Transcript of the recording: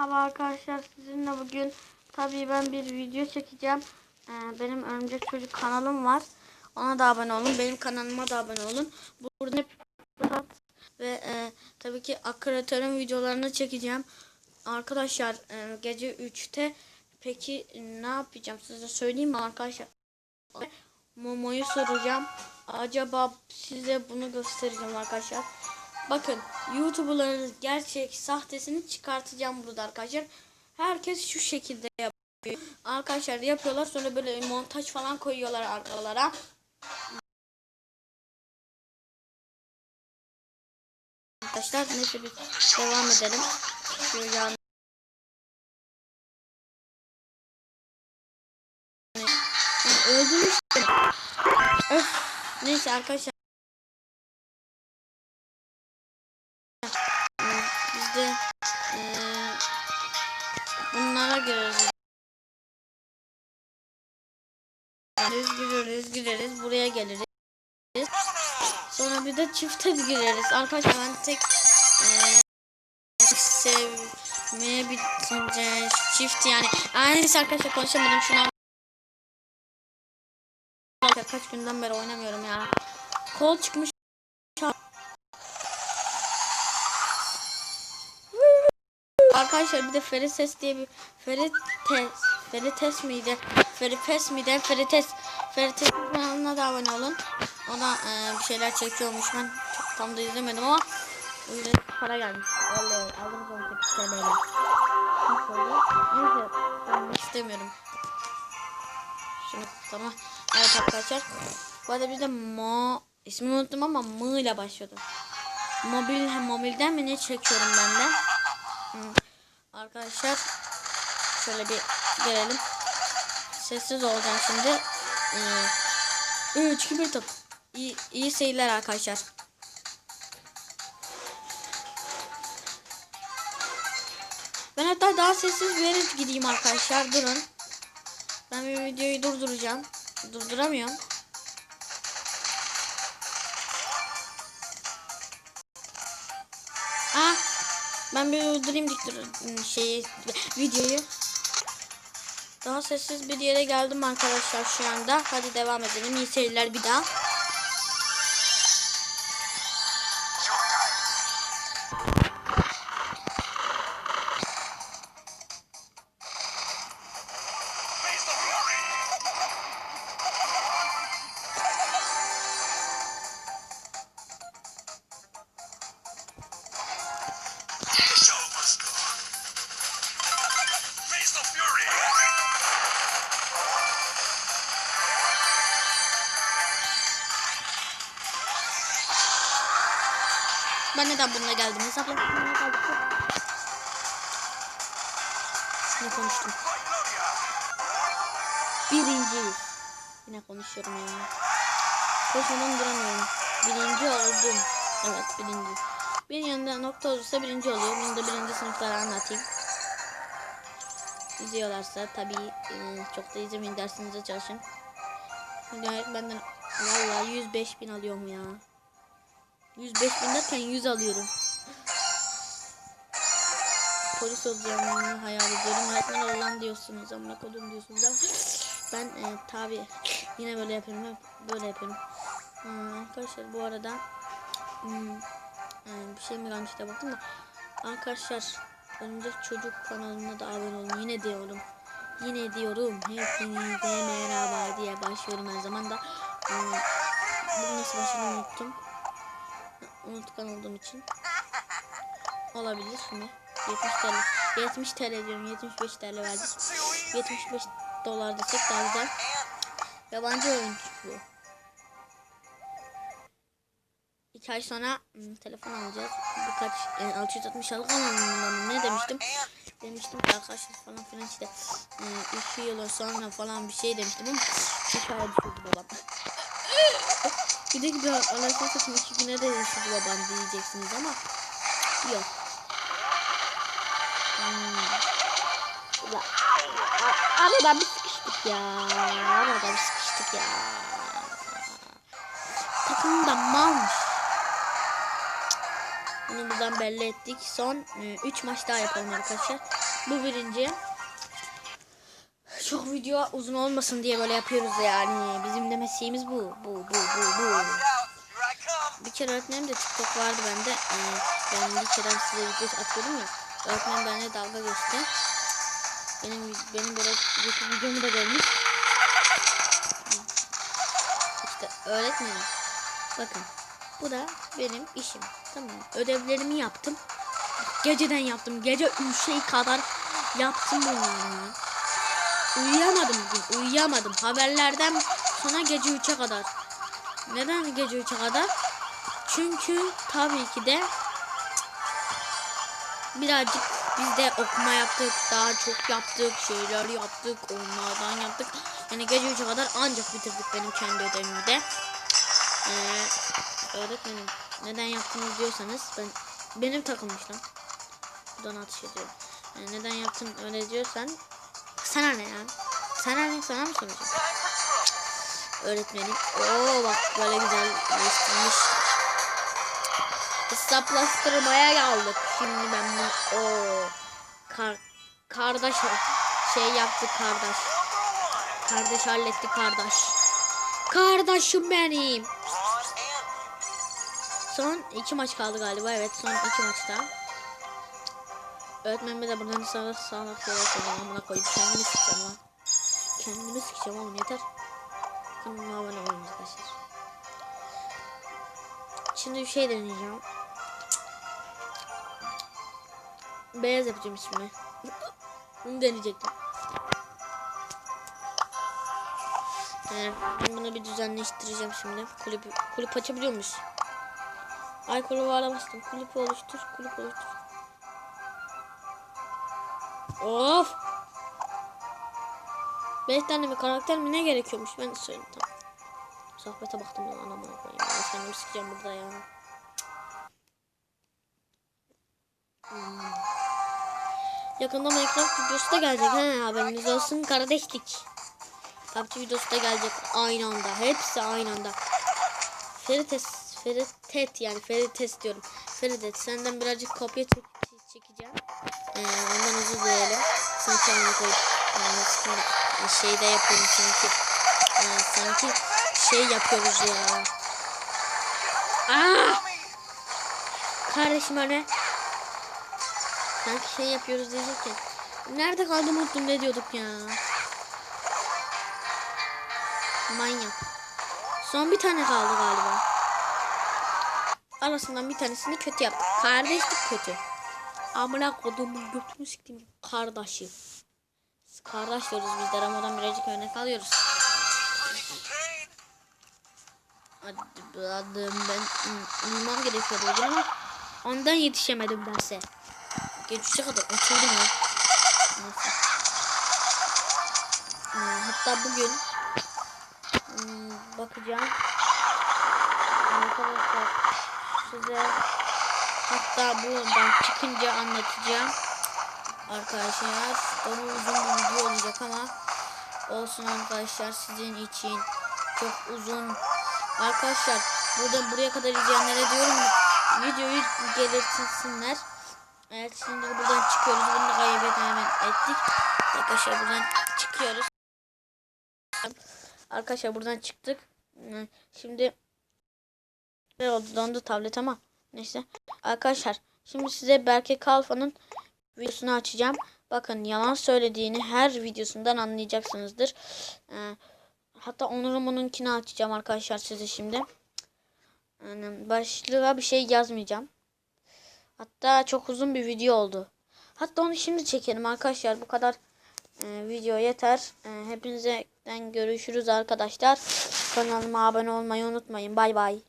Merhaba arkadaşlar sizinle bugün tabii ben bir video çekeceğim. Ee, benim Örümcek Çocuk kanalım var. Ona da abone olun. Benim kanalıma da abone olun. Burada ve e, tabii ki akreatörün videolarını çekeceğim. Arkadaşlar e, gece 3'te peki ne yapacağım size söyleyeyim mi arkadaşlar? Momo'yu soracağım. Acaba size bunu göstereceğim arkadaşlar. Bakın YouTuber'ların gerçek sahtesini çıkartacağım burada arkadaşlar. Herkes şu şekilde yapıyor. Arkadaşlar yapıyorlar sonra böyle montaj falan koyuyorlar aralara. Arkadaşlar neyse biz devam edelim. Şu yan öldürmüştüm. Öf. Neyse arkadaşlar. De eee bunlara gireriz. Gireriz, gireriz, gireriz. Buraya geliriz. Sonra bir de çifte gireriz. Arkadaşlar ben tek eee sevmeye bir çift yani. Aynısı arkadaşlar konuşamadım şunu Kaç günden beri oynamıyorum ya. Kol çıkmış. Arkadaşlar bir de Ferites diye bir Ferites Ferites miydi? Feripes miydi? Ferites Ferites kanalına da abone olun. Ona e, bir şeyler çekiyormuş ben tam da izlemedim ama öyle para gelmiş. Vallahi aldım 18 TL'yle. Nasıl oldu? Neyse ben istemiyorum. Şunu tamam. Evet arkadaşlar. Bu arada bir de mo ismini unuttum ama mı ile başlıyordu. Mobil mobilden mi ne çekiyorum ben de. Arkadaşlar şöyle bir gelelim. Sessiz olacağım şimdi. Ee, 3 2 1 top. İyi, iyi seyirler arkadaşlar. Ben hatta daha sessiz bir yere gideyim arkadaşlar. Durun. Ben bir videoyu durduracağım. Durduramıyorum. Ah, ben bir durdurayım diktir şeyi videoyu. Daha sessiz bir yere geldim arkadaşlar şu anda. Hadi devam edelim. İyi seyirler bir daha. Ben neden bununla geldim? Hesapla. Ne konuştum? Birinciyiz. Yine konuşuyorum ya. Koşmadan duramıyorum. Birinci oldum. Evet birinci. Bir yanında nokta olursa birinci oluyor. Bunu da birinci sınıflara anlatayım. İzliyorlarsa tabii e, çok da izlemeyin dersinize çalışın. Gayet benden vallahi 105 bin alıyorum ya. 105 bin derken 100 alıyorum. Polis olacağımı hayal ediyorum. Öğretmen olan diyorsunuz. Amına kodum diyorsunuz ama ben e, tabi yine böyle yapıyorum. hep Böyle yapıyorum. Hmm, arkadaşlar bu arada hmm, e, bir şey mi gelmiş de baktım da arkadaşlar Örümcek Çocuk kanalına da abone olun. Yine diyorum. Yine diyorum. Hepinize merhaba diye başlıyorum her zaman da. Hmm, bunu nasıl başladığımı unuttum unutkan olduğum için. Olabilir mi? 70 TL 70 TL diyorum 75 TL verdik. 75 dolar desek daha güzel. Yabancı oyuncu bu. 2 ay sonra hmm, telefon alacağız. Birkaç e, 660 alık alalım ne demiştim? Demiştim ki arkadaşlar falan filan işte 2 yıl sonra falan bir şey demiştim ama 2 ay düşürdü babam bir de gidiyor anasını satayım iki güne de yaşadı babam diyeceksiniz ama yok. Hmm. Ya, a- arada bir sıkıştık ya. Arada bir sıkıştık ya. Takım da malmış. Bunu buradan belli ettik. Son 3 maç daha yapalım arkadaşlar. Bu birinci. Çok video uzun olmasın diye böyle yapıyoruz yani. Bizim de mesleğimiz bu. Bu, bu, bu, bu. Bir kere öğretmenim de TikTok vardı bende. Ee, ben bir kere size video atıyordum ya. Öğretmenim benimle dalga geçti. Benim benim böyle YouTube videomu da görmüş. İşte öğretmenim. Bakın. Bu da benim işim. Tamam? Ödevlerimi yaptım. Geceden yaptım. Gece 3'e kadar yaptım bunları. Uyuyamadım bugün. Uyuyamadım. Haberlerden sonra gece 3'e kadar. Neden gece 3'e kadar? Çünkü tabii ki de birazcık biz de okuma yaptık, daha çok yaptık, şeyler yaptık, onlardan yaptık. Yani gece 3'e kadar ancak bitirdik benim kendi ödevimi de. Ee, öğretmenim neden yaptınız diyorsanız ben benim takılmış lan. Buradan atış ediyorum. Yani neden yaptın öyle diyorsan sana ne ya? Sana ne sana mı soracağım? Öğretmenim. Oo bak böyle güzel değiştirmiş. Hesaplaştırmaya geldik. Şimdi ben bu o kar, kardeş şey yaptı kardeş. Kardeş halletti kardeş. Kardeşim benim. Son iki maç kaldı galiba. Evet son iki maçta. Öğretmenime de buradan sağlık sağlık söyleyeyim. Amına koyayım. Kendimi sikeceğim lan. Kendimi sikeceğim oğlum yeter. Kanalıma abone olun arkadaşlar. Şimdi bir şey deneyeceğim. Beyaz yapacağım ismini. Bunu deneyecektim. Ee, ben bunu bir düzenleştireceğim şimdi. Kulüp, kulüp açabiliyor muyuz? Ay kulübü aramıştım. Kulüp oluştur, kulüp oluştur. Of! 5 tane bir karakter mi ne gerekiyormuş ben söyleyeyim tamam. Sohbete baktım ya anamına koyayım. Ben kendimi sikeceğim burada ya. Hmm. Yakında Minecraft videosu da gelecek he haberiniz olsun kardeşlik. PUBG videosu da gelecek aynı anda. Hepsi aynı anda. Ferites, Feritet yani Ferites diyorum. Feritet senden birazcık kopya çek çekeceğim. Ee, ondan özür dilerim. Sanki onu koyup yani sanki şeyde yapıyorum sanki. Ee, sanki şey yapıyoruz ya. Aa! Kardeşim öyle. Sanki şey yapıyoruz diyecekken. Nerede kaldım unuttum ne diyorduk ya. Manyak. Son bir tane kaldı galiba. Arasından bir tanesini kötü yaptık. Kardeşlik kötü. Amına kodumun götünü siktim kardeşi. Kardeş diyoruz biz de Ramo'dan birazcık örnek alıyoruz. Hadi adım ben uy- uyumam gerekiyordu bugün ama ondan yetişemedim size. Geçişe kadar oturdum ya. Hmm, hatta bugün hmm, bakacağım. Arkadaşlar size hatta buradan çıkınca anlatacağım. Arkadaşlar onu uzun bir video olacak ama olsun arkadaşlar sizin için çok uzun. Arkadaşlar burada buraya kadar izleyenlere diyorum videoyu gelirsinler. Evet şimdi buradan çıkıyoruz bunu da kaybet hemen ettik. Arkadaşlar buradan çıkıyoruz. Arkadaşlar buradan çıktık. Şimdi ne oldu? Dondu tablet ama neyse arkadaşlar şimdi size Berke Kalfa'nın videosunu açacağım. Bakın yalan söylediğini her videosundan anlayacaksınızdır. Ee, hatta Onur'un onunkini açacağım arkadaşlar size şimdi. Yani başlığa bir şey yazmayacağım. Hatta çok uzun bir video oldu. Hatta onu şimdi çekelim arkadaşlar. Bu kadar e, video yeter. E, hepinizden görüşürüz arkadaşlar. Kanalıma abone olmayı unutmayın. Bay bay.